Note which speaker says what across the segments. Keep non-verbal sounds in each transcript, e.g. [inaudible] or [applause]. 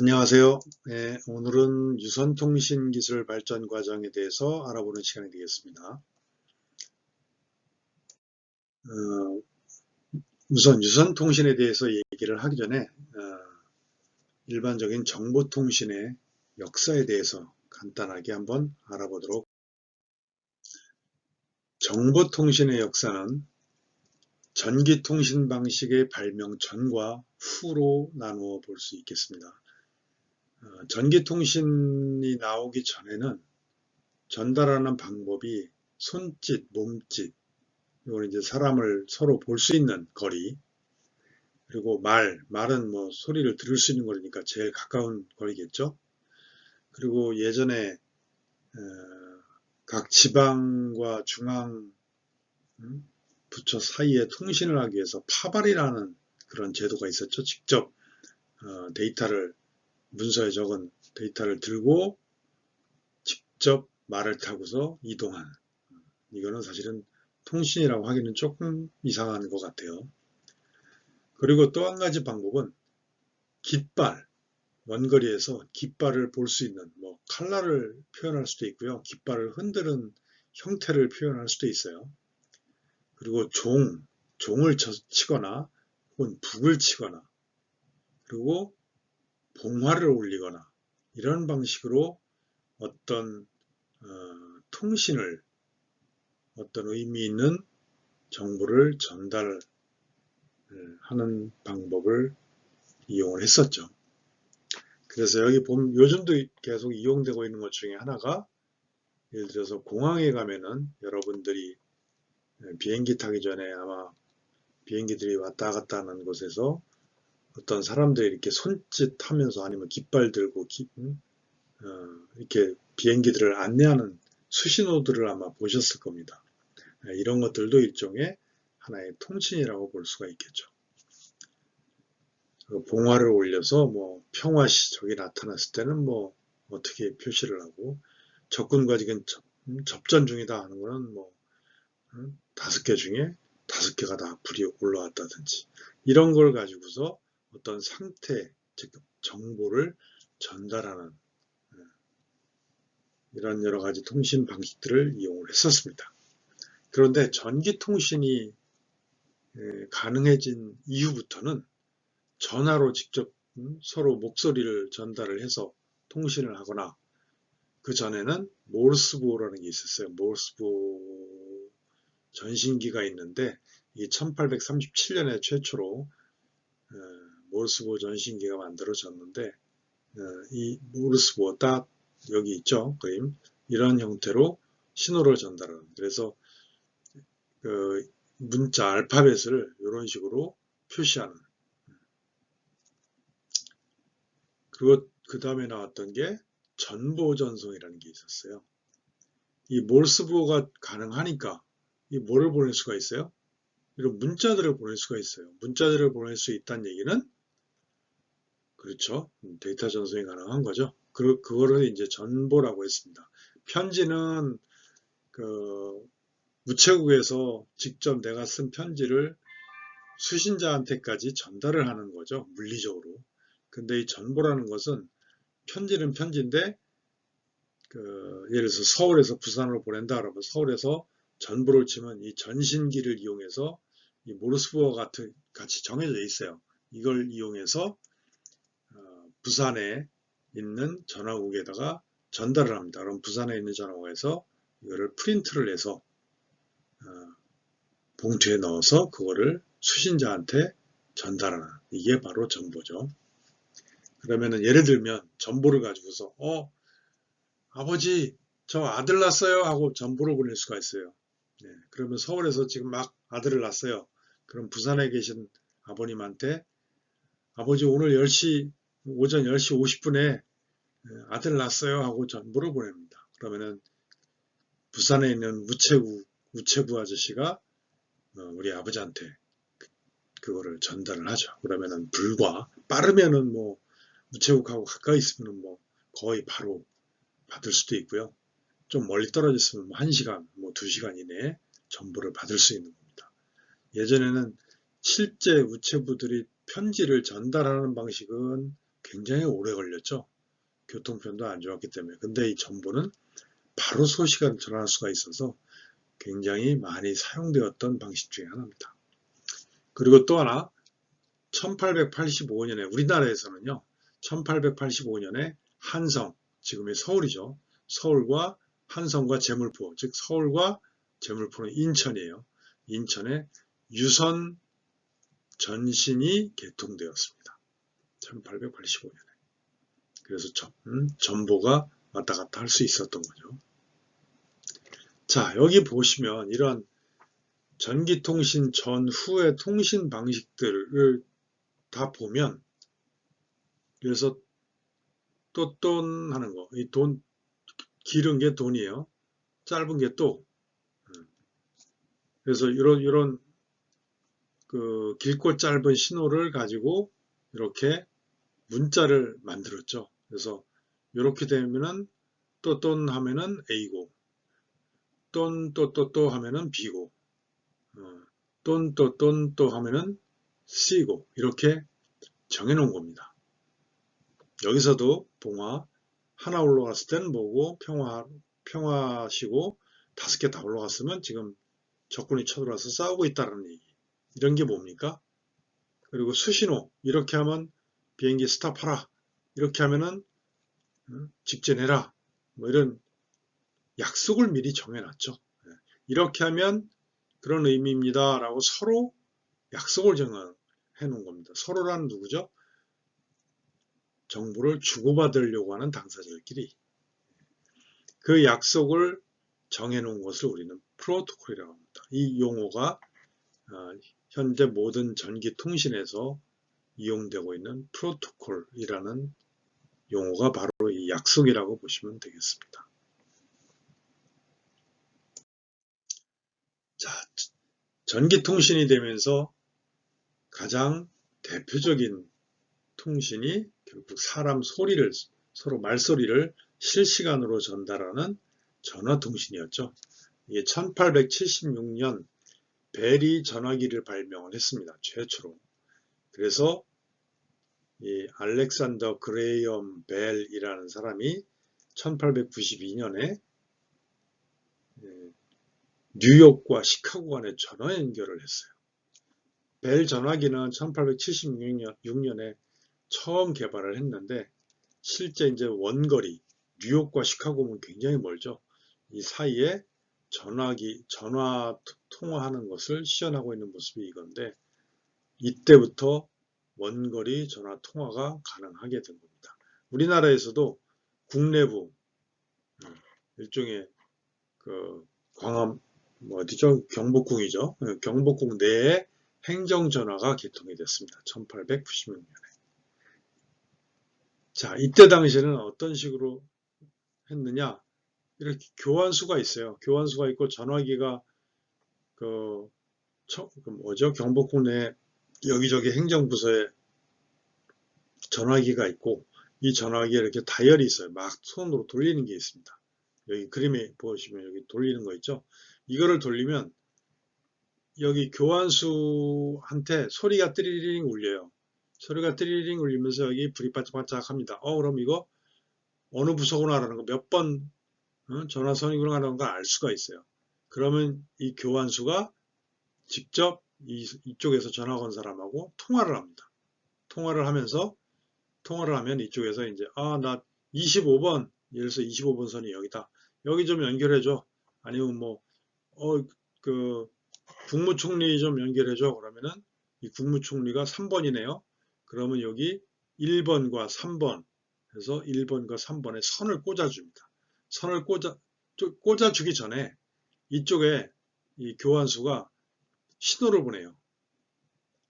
Speaker 1: 안녕하세요. 네, 오늘은 유선통신 기술 발전 과정에 대해서 알아보는 시간이 되겠습니다. 어, 우선 유선통신에 대해서 얘기를 하기 전에 어, 일반적인 정보통신의 역사에 대해서 간단하게 한번 알아보도록 정보통신의 역사는 전기통신 방식의 발명 전과 후로 나누어 볼 수 있겠습니다. 어, 전기통신이 나오기 전에는 전달하는 방법이 손짓, 몸짓, 이건 이제 사람을 서로 볼 수 있는 거리, 그리고 말, 말은 뭐 소리를 들을 수 있는 거리니까 제일 가까운 거리겠죠. 그리고 예전에 어, 각 지방과 중앙 음, 부처 사이에 통신을 하기 위해서 파발이라는 그런 제도가 있었죠. 직접 어, 데이터를 문서에 적은 데이터를 들고 직접 말을 타고서 이동하는 이거는 사실은 통신이라고 하기는 조금 이상한 것 같아요. 그리고 또 한 가지 방법은 깃발 원거리에서 깃발을 볼 수 있는 뭐 칼날을 표현할 수도 있고요. 깃발을 흔드는 형태를 표현할 수도 있어요. 그리고 종, 종을 치거나 혹은 북을 치거나 그리고 봉화를 올리거나 이런 방식으로 어떤 어, 통신을 어떤 의미 있는 정보를 전달하는 방법을 이용을 했었죠. 그래서 여기 보면 요즘도 계속 이용되고 있는 것 중에 하나가 예를 들어서 공항에 가면은 여러분들이 비행기 타기 전에 아마 비행기들이 왔다 갔다 하는 곳에서 어떤 사람들이 이렇게 손짓하면서 아니면 깃발 들고 기, 어, 이렇게 비행기들을 안내하는 수신호들을 아마 보셨을 겁니다. 네, 이런 것들도 일종의 하나의 통신이라고 볼 수가 있겠죠. 봉화를 올려서 뭐 평화 시 적이 나타났을 때는 뭐 어떻게 표시를 하고 적군과 지금 접전 중이다 하는 거는 뭐 다섯 개 중에 다섯 개가 다 불이 올라왔다든지 이런 걸 가지고서 어떤 상태, 즉 정보를 전달하는 예, 이런 여러 가지 통신 방식들을 이용을 했었습니다. 그런데 전기통신이 예, 가능해진 이후부터는 전화로 직접 음, 서로 목소리를 전달을 해서 통신을 하거나 그 전에는 모르스보라는 게 있었어요. 모르스보 전신기가 있는데 이 1837년에 최초로 예, 모르스보 전신기가 만들어졌는데 어, 이 모르스보 딱 여기 있죠 그림 이런 형태로 신호를 전달하는 그래서 그 문자 알파벳을 이런 식으로 표시하는 그리고 그 다음에 나왔던 게 전보 전송이라는 게 있었어요. 이 몰스보가 가능하니까 이 뭐를 보낼 수가 있어요? 이런 문자들을 보낼 수가 있어요. 문자들을 보낼 수 있다는 얘기는 그렇죠. 데이터 전송이 가능한 거죠. 그, 그거를 이제 전보라고 했습니다. 편지는 그 우체국에서 직접 내가 쓴 편지를 수신자한테까지 전달을 하는 거죠. 물리적으로. 근데 이 전보라는 것은 편지는 편지인데 그 예를 들어서 서울에서 부산으로 보낸다 그러면 서울에서 전보를 치면 이 전신기를 이용해서 이 모르스보와 같은 같이 정해져 있어요. 이걸 이용해서 부산에 있는 전화국에다가 전달을 합니다. 그럼 부산에 있는 전화국에서 이거를 프린트를 해서 어, 봉투에 넣어서 그거를 수신자한테 전달하는 이게 바로 전보죠. 그러면은 예를 들면 전보를 가지고서 어 아버지 저 아들 낳았어요 하고 전보를 보낼 수가 있어요. 네, 그러면 서울에서 지금 막 아들을 낳았어요. 그럼 부산에 계신 아버님한테 아버지 오늘 10시 오전 10시 50분에 아들 낳았어요 하고 전보를 보냅니다. 그러면은 부산에 있는 우체부 우체부 아저씨가 어, 우리 아버지한테 그, 그거를 전달을 하죠. 그러면은 불과 빠르면은 뭐 우체국하고 가까이 있으면 뭐 거의 바로 받을 수도 있고요. 좀 멀리 떨어져 있으면 뭐 1시간, 뭐 2시간 이내에 정보를 받을 수 있는 겁니다. 예전에는 실제 우체부들이 편지를 전달하는 방식은 굉장히 오래 걸렸죠. 교통편도 안 좋았기 때문에. 근데 이 전보는 바로 소식을 전할 수가 있어서 굉장히 많이 사용되었던 방식 중에 하나입니다. 그리고 또 하나 1885년에 우리나라에서는요. 1885년에 한성, 지금의 서울이죠. 서울과 한성과 제물포, 즉 서울과 제물포는 인천이에요. 인천에 유선 전신이 개통되었습니다. 1885년에. 그래서 전, 음, 전보가 왔다 갔다 할 수 있었던 거죠. 자, 여기 보시면 이런 전기통신 전후의 통신 방식들을 다 보면 그래서 또돈 하는 거, 이 돈, 길은 게 돈이에요. 짧은 게 또. 음. 그래서 이런, 이런, 그, 길고 짧은 신호를 가지고 이렇게 문자를 만들었죠. 그래서 이렇게 되면은 또돈 하면은 A고, 돈또또또 하면은 B고, 어, 돈또 돈또 하면은 C고, 이렇게 정해 놓은 겁니다. 여기서도 봉화 하나 올라갔을 때는 뭐고 평화 평화시고 다섯 개 다 올라갔으면 지금 적군이 쳐들어와서 싸우고 있다는 얘기. 이런 게 뭡니까? 그리고 수신호 이렇게 하면 비행기 스탑하라. 이렇게 하면은 직진해라. 뭐 이런 약속을 미리 정해놨죠. 예. 이렇게 하면 그런 의미입니다. 라고 서로 약속을 정해 놓은 겁니다. 서로란 누구죠? 정보를 주고받으려고 하는 당사자들끼리 그 약속을 정해 놓은 것을 우리는 프로토콜이라고 합니다. 이 용어가 어, 현재 모든 전기 통신에서 이용되고 있는 프로토콜이라는 용어가 바로 이 약속이라고 보시면 되겠습니다. 자, 전기통신이 되면서 가장 대표적인 통신이 결국 사람 소리를 서로 말소리를 실시간으로 전달하는 전화통신이었죠. 이게 1876년 벨이 전화기를 발명을 했습니다. 최초로. 그래서 이 알렉산더 그레이엄 벨이라는 사람이 1892년에 예, 뉴욕과 시카고 간의 전화 연결을 했어요. 벨 전화기는 1876년에 처음 개발을 했는데 실제 이제 원거리 뉴욕과 시카고는 굉장히 멀죠. 이 사이에 전화기 전화 통화하는 것을 시연하고 있는 모습이 이건데 이때부터 원거리 전화 통화가 가능하게 된 겁니다. 우리나라에서도 국내부 음, 일종의 그 광암 뭐 어디죠 경복궁이죠 경복궁 내에 행정전화가 개통이 됐습니다. 1896년에 자, 이때 당시에는 어떤 식으로 했느냐? 이렇게 교환수가 있어요. 교환수가 있고 전화기가 그, 저, 그 뭐죠? 경복궁 내 여기저기 행정부서에 전화기가 있고 이 전화기에 이렇게 다이얼이 있어요. 막 손으로 돌리는 게 있습니다. 여기 그림에 보시면 여기 돌리는 거 있죠? 이거를 돌리면 여기 교환수한테 소리가 띠리링 울려요. 소리가 띠리링 울리면서 여기 불이 반짝반짝 합니다. 어, 그럼 이거 어느 부서구나라는 거 몇번 어, 전화선이구나라는 걸 알 수가 있어요. 그러면 이 교환수가 직접 이, 이쪽에서 전화 건 사람하고 통화를 합니다. 통화를 하면서 통화를 하면 이쪽에서 이제 아 나 25번 예를 들어서 25번 선이 여기다 여기 좀 연결해줘 아니면 뭐 어 그 국무총리 좀 연결해줘 그러면은 이 국무총리가 3번이네요 그러면 여기 1번과 3번 해서 1번과 3번에 선을 꽂아줍니다. 선을 꽂아, 꽂아주기 전에 이쪽에 이 교환수가 신호를 보내요.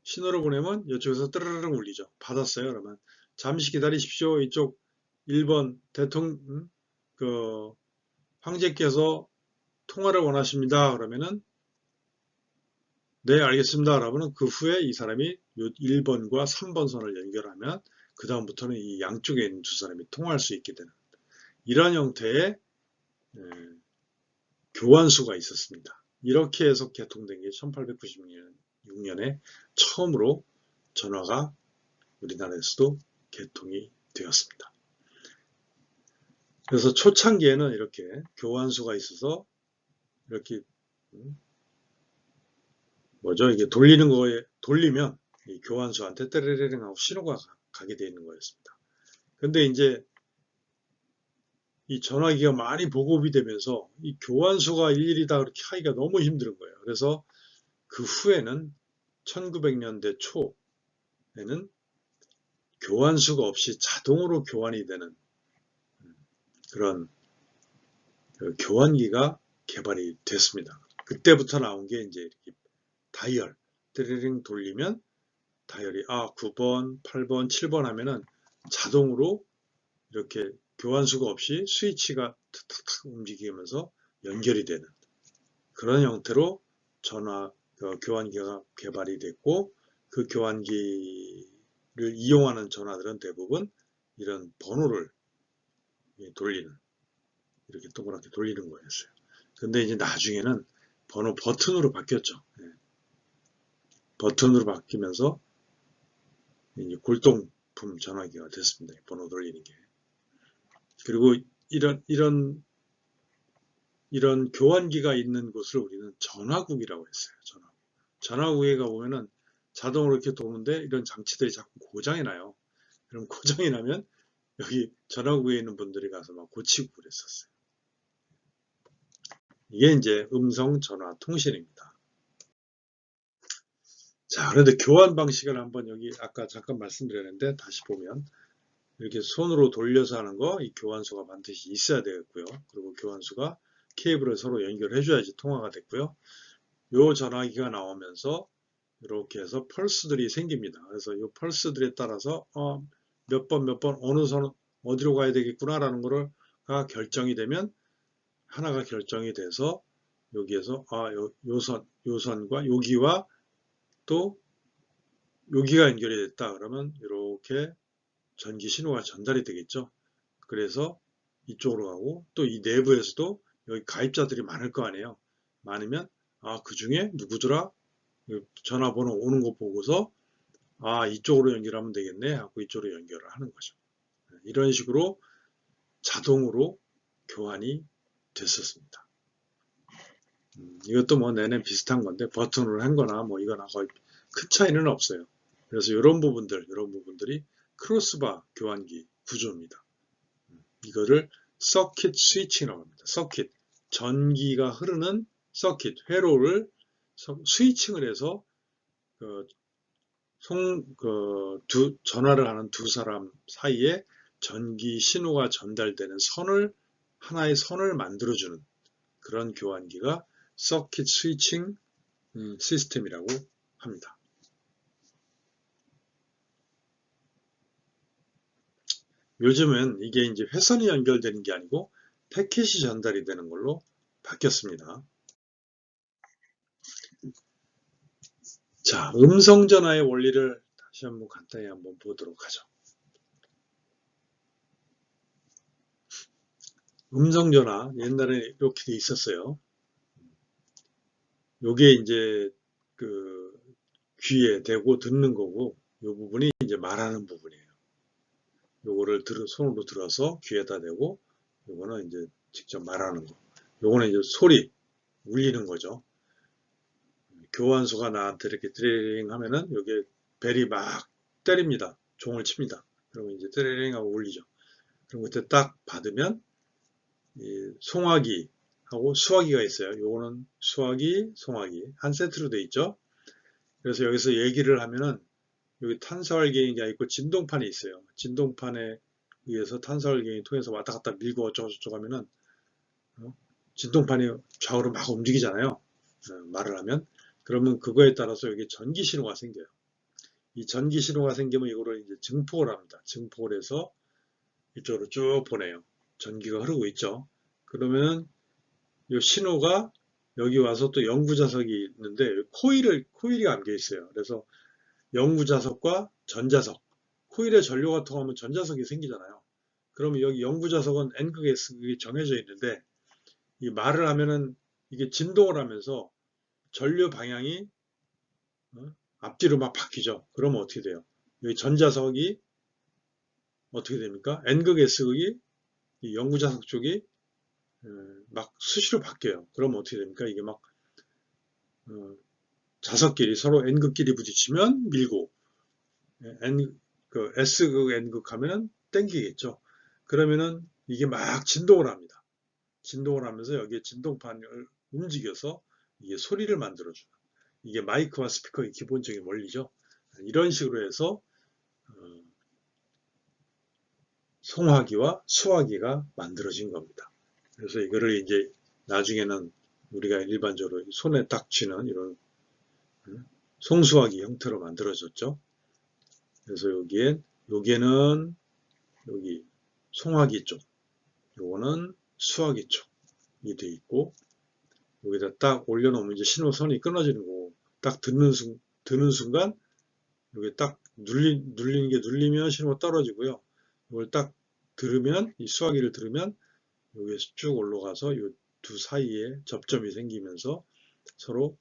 Speaker 1: 신호를 보내면 이쪽에서 뜨르르 울리죠. 받았어요. 그러면 잠시 기다리십시오. 이쪽 1번 대통령 음, 그 황제께서 통화를 원하십니다. 그러면은 네 알겠습니다. 그러면 그 후에 이 사람이 1번과 3번 선을 연결하면 그 다음부터는 이 양쪽에 있는 두 사람이 통화할 수 있게 되는 이러한 형태의 에, 교환수가 있었습니다. 이렇게 해서 개통된 게 1896년에 처음으로 전화가 우리나라에서도 개통이 되었습니다. 그래서 초창기에는 이렇게 교환수가 있어서 이렇게 음, 뭐죠? 이게 돌리는 거에 돌리면 이 교환수한테 때레레링 하고 신호가 가- 가게 되어 있는 거였습니다. 근데 이제 이 전화기가 많이 보급이 되면서 이 교환수가 일일이 다 그렇게 하기가 너무 힘든 거예요. 그래서 그 후에는 1900년대 초에는 교환수가 없이 자동으로 교환이 되는 그런 그 교환기가 개발이 됐습니다. 그때부터 나온 게 이제 이렇게 다이얼, 뜨리링 돌리면 다이얼이 아 9번, 8번, 7번 하면은 자동으로 이렇게 교환수가 없이 스위치가 탁탁탁 움직이면서 연결이 되는 그런 형태로 전화 그 교환기가 개발이 됐고 그 교환기를 이용하는 전화들은 대부분 이런 번호를 예, 돌리는 이렇게 동그랗게 돌리는 거였어요. 근데 이제 나중에는 번호 버튼으로 바뀌었죠. 예. 버튼으로 바뀌면서 이제 골동품 전화기가 됐습니다. 번호 돌리는 게. 그리고 이런 이런 이런 교환기가 있는 곳을 우리는 전화국이라고 했어요. 전화국. 전화국에 가보면은 자동으로 이렇게 도는데 이런 장치들이 자꾸 고장이 나요. 그럼 [laughs] 고장이 나면 여기 전화국에 있는 분들이 가서 막 고치고 그랬었어요. 이게 이제 음성 전화 통신입니다. 자, 그런데 교환 방식을 한번 여기 아까 잠깐 말씀드렸는데 다시 보면 이렇게 손으로 돌려서 하는 거 이 교환수가 반드시 있어야 되겠고요. 그리고 교환수가 케이블을 서로 연결해 줘야지 통화가 됐고요. 요 전화기가 나오면서 이렇게 해서 펄스들이 생깁니다. 그래서 이 펄스들에 따라서 어, 몇 번 몇 번 어느 선 어디로 가야 되겠구나 라는 거를 가 결정이 되면 하나가 결정이 돼서 여기에서 아, 요, 요선 요선과 여기와 또 여기가 연결이 됐다 그러면 이렇게 전기 신호가 전달이 되겠죠. 그래서 이쪽으로 가고 또 이 내부에서도 여기 가입자들이 많을 거 아니에요. 많으면 아 그 중에 누구더라 전화번호 오는 거 보고서 아 이쪽으로 연결하면 되겠네 하고 이쪽으로 연결을 하는 거죠. 이런 식으로 자동으로 교환이 됐었습니다. 음, 이것도 뭐 내내 비슷한 건데 버튼으로 한 거나 뭐 이거나 거의 큰 차이는 없어요. 그래서 이런 부분들, 이런 부분들이 크로스바 교환기 구조입니다. 음, 이거를 서킷 스위칭이라고 합니다. 서킷, 전기가 흐르는 서킷, 회로를 서- 스위칭을 해서 그 송, 그 두, 전화를 하는 두 사람 사이에 전기 신호가 전달되는 선을, 하나의 선을 만들어주는 그런 교환기가 서킷 스위칭 음, 시스템이라고 합니다. 요즘은 이게 이제 회선이 연결되는 게 아니고 패킷이 전달이 되는 걸로 바뀌었습니다. 자, 음성 전화의 원리를 다시 한번 간단히 한번 보도록 하죠. 음성 전화 옛날에 이렇게 돼 있었어요. 요게 이제 그 귀에 대고 듣는 거고 요 부분이 이제 말하는 부분이에 요. 요거를 들 손으로 들어서 귀에다 대고 요거는 이제 직접 말하는 거. 요거는 이제 소리 울리는 거죠. 교환수가 나한테 이렇게 드레링 하면은 여기에 벨이 막 때립니다. 종을 칩니다. 그러면 이제 드레링 하고 울리죠. 그럼 그때 딱 받으면 이 송화기 하고 수화기가 있어요. 요거는 수화기, 송화기 한 세트로 돼 있죠. 그래서 여기서 얘기를 하면은 여기 탄사활경이가 있고 진동판이 있어요. 진동판에 의해서 탄사활경이 통해서 왔다 갔다 밀고 어쩌고 저쩌고 하면은 어? 진동판이 좌우로 막 움직이잖아요. 어, 말을 하면 그러면 그거에 따라서 여기 전기 신호가 생겨요. 이 전기 신호가 생기면 이거를 이제 증폭을 합니다. 증폭을 해서 이쪽으로 쭉 보내요. 전기가 흐르고 있죠. 그러면 이 신호가 여기 와서 또 영구자석이 있는데 코일을 코일이 감겨 있어요. 그래서 영구자석과 전자석 코일에 전류가 통하면 전자석이 생기잖아요. 그러면 여기 영구자석은 N극에 S극이 정해져 있는데 이 말을 하면은 이게 진동을 하면서 전류 방향이 어? 앞뒤로 막 바뀌죠. 그러면 어떻게 돼요? 여기 전자석이 어떻게 됩니까? N극, S극이 이 영구자석 쪽이 어, 막 수시로 바뀌어요. 그럼 어떻게 됩니까? 이게 막 어, 자석끼리 서로 N극끼리 부딪히면 밀고 N, 그 S극, N극 하면은 땡기겠죠. 그러면은 이게 막 진동을 합니다. 진동을 하면서 여기에 진동판을 움직여서 이게 소리를 만들어주는 이게 마이크와 스피커의 기본적인 원리죠. 이런 식으로 해서 어, 송화기와 수화기가 만들어진 겁니다. 그래서 이거를 이제 나중에는 우리가 일반적으로 손에 딱 쥐는 이런 음, 송수화기 형태로 만들어졌죠. 그래서 여기엔 여기에는 여기 송화기 쪽, 요거는 수화기 쪽이 돼 있고 여기다 딱 올려놓으면 이제 신호선이 끊어지는 거고 딱 듣는 순 드는 순간 여기 딱 눌리, 눌리는 게 눌리면 신호가 떨어지고요. 이걸 딱 들으면 이 수화기를 들으면 여기에서 쭉 올라가서 이 두 사이에 접점이 생기면서 서로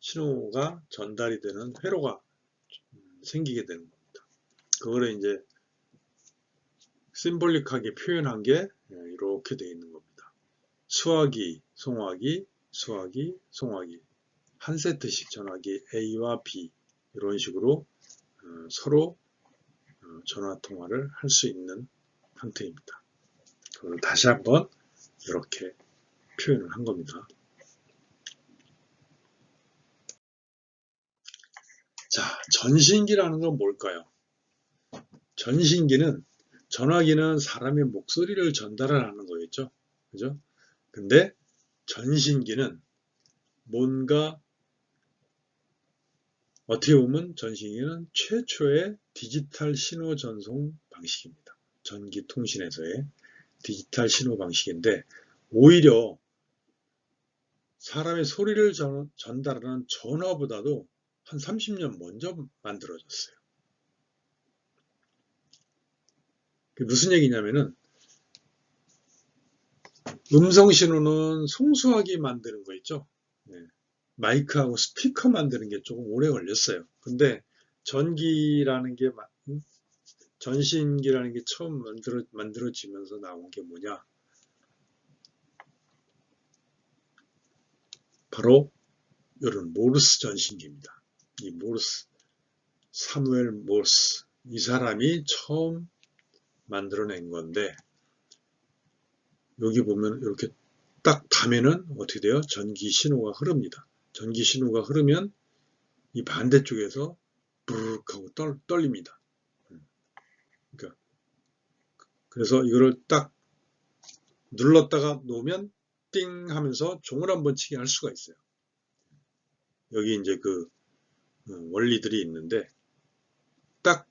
Speaker 1: 신호가 전달이 되는 회로가 생기게 되는 겁니다. 그거를 이제 심볼릭하게 표현한 게 이렇게 되어 있는 겁니다. 수화기, 송화기, 수화기, 송화기 한 세트씩 전화기 A와 B 이런 식으로 어, 서로 어, 전화 통화를 할 수 있는 형태입니다. 그걸 다시 한번 이렇게 표현을 한 겁니다. 자, 전신기라는 건 뭘까요? 전신기는 전화기는 사람의 목소리를 전달하는 거겠죠. 그죠? 근데 전신기는 뭔가 어떻게 보면 전신기는 최초의 디지털 신호 전송 방식입니다. 전기 통신에서의 디지털 신호 방식인데 오히려 사람의 소리를 전, 전달하는 전화보다도 한 30년 먼저 만들어졌어요. 무슨 얘기냐면은 음성 신호는 송수하게 만드는 거 있죠. 네. 마이크하고 스피커 만드는 게 조금 오래 걸렸어요. 근데 전기라는 게 전신기라는 게 처음 만들어, 만들어지면서 나온 게 뭐냐? 바로 이런 모르스 전신기입니다. 이 모르스, 사무엘 모르스, 이 사람이 처음 만들어낸 건데, 여기 보면 이렇게 딱 담에는 어떻게 돼요? 전기 신호가 흐릅니다. 전기 신호가 흐르면 이 반대쪽에서 부르륵 하고 떨, 떨립니다. 그러니까 그래서 이거를 딱 눌렀다가 놓으면 띵 하면서 종을 한번 치게 할 수가 있어요. 여기 이제 그 어, 원리들이 있는데 딱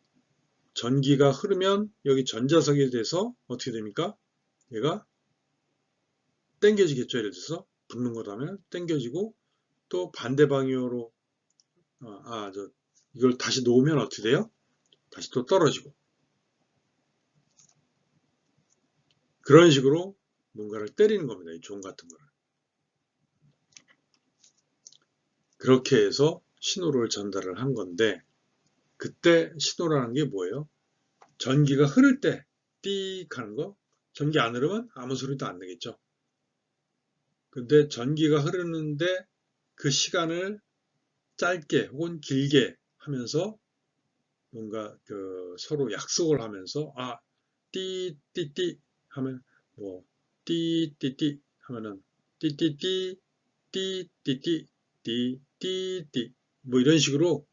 Speaker 1: 전기가 흐르면 여기 전자석에 대해서 어떻게 됩니까? 얘가 땡겨지겠죠. 예를 들어서 붙는 거라면 땡겨지고 또 반대 방향으로 어, 아, 저 이걸 다시 놓으면 어떻게 돼요? 다시 또 떨어지고 그런 식으로 뭔가를 때리는 겁니다. 이 종 같은 거를. 그렇게 해서 신호를 전달을 한 건데 그때 신호라는 게 뭐예요? 전기가 흐를 때 띠익 하는 거 전기 안 흐르면 아무 소리도 안 나겠죠. 근데 전기가 흐르는데 그 시간을 짧게 혹은 길게 하면서 뭔가 그 서로 약속을 하면서 아 띠띠띠 하면 뭐 띠띠띠 하면은 띠띠띠 띠띠띠 띠띠띠 뭐 이런 식으로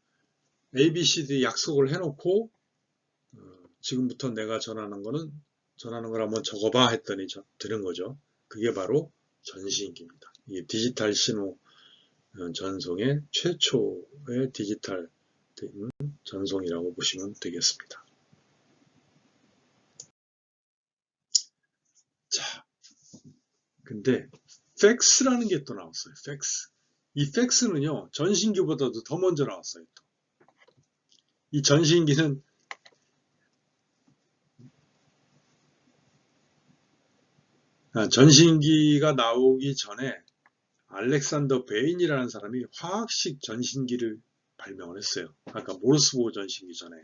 Speaker 1: ABCD 약속을 해놓고 어, 지금부터 내가 전하는 거는 전하는 걸 한번 적어봐 했더니 저, 들은 거죠. 그게 바로 전신기입니다. 이 디지털 신호 어, 전송의 최초의 디지털 전송이라고 보시면 되겠습니다. 자, 근데 팩스라는 게 또 나왔어요. 팩스. 이 팩스는요, 전신기보다도 더 먼저 나왔어요. 또. 이 전신기는 아, 전신기가 나오기 전에 알렉산더 베인이라는 사람이 화학식 전신기를 발명을 했어요. 아까 모르스보 전신기 전에.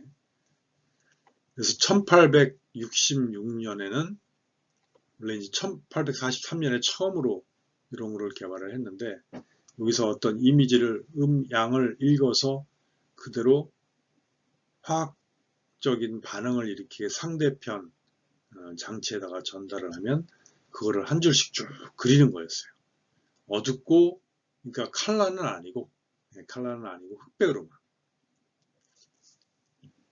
Speaker 1: 그래서 1866년에는 원래 이제 1843년에 처음으로 이런 거를 개발을 했는데 여기서 어떤 이미지를 음양을 읽어서 그대로 화학적인 반응을 일으키게 상대편 어, 장치에다가 전달을 하면 그거를 한 줄씩 쭉 그리는 거였어요. 어둡고 그러니까 칼라는 아니고 네, 칼라는 아니고 흑백으로만.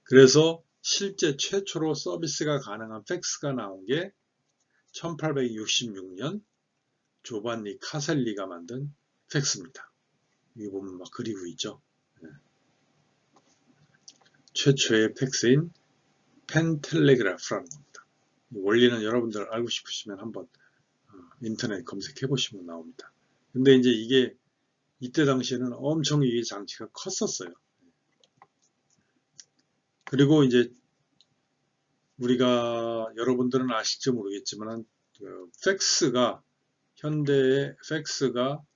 Speaker 1: 그래서 실제 최초로 서비스가 가능한 팩스가 나온 게 1866년 조반니 카셀리가 만든 팩스입니다. 여기 보면 막 그리고 있죠. 네. 최초의 팩스인 펜텔레그라프라는 겁니다. 원리는 여러분들 알고 싶으시면 한번 어, 인터넷 검색해 보시면 나옵니다. 근데 이제 이게 이때 당시에는 엄청 이 장치가 컸었어요. 그리고 이제 우리가 여러분들은 아실지 모르겠지만 그 팩스가 현대의 팩스가 어,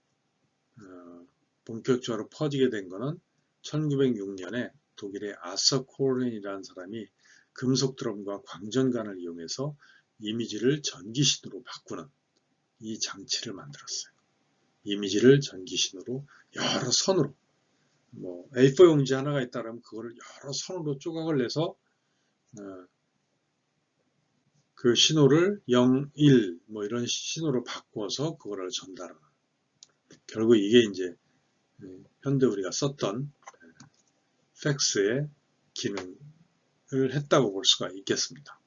Speaker 1: 본격적으로 퍼지게 된 것은 1906년에 독일의 아서 코렌이라는 사람이 금속 드럼과 광전관을 이용해서 이미지를 전기신호로 바꾸는 이 장치를 만들었어요. 이미지를 전기신호로 여러 선으로 뭐 A4 용지 하나가 있다면 그거를 여러 선으로 조각을 내서 어, 그 신호를 0, 1, 뭐 이런 신호로 바꿔서 그거를 전달하는. 결국 이게 이제 예, 현대 우리가 썼던 예, 팩스의 기능을 했다고 볼 수가 있겠습니다.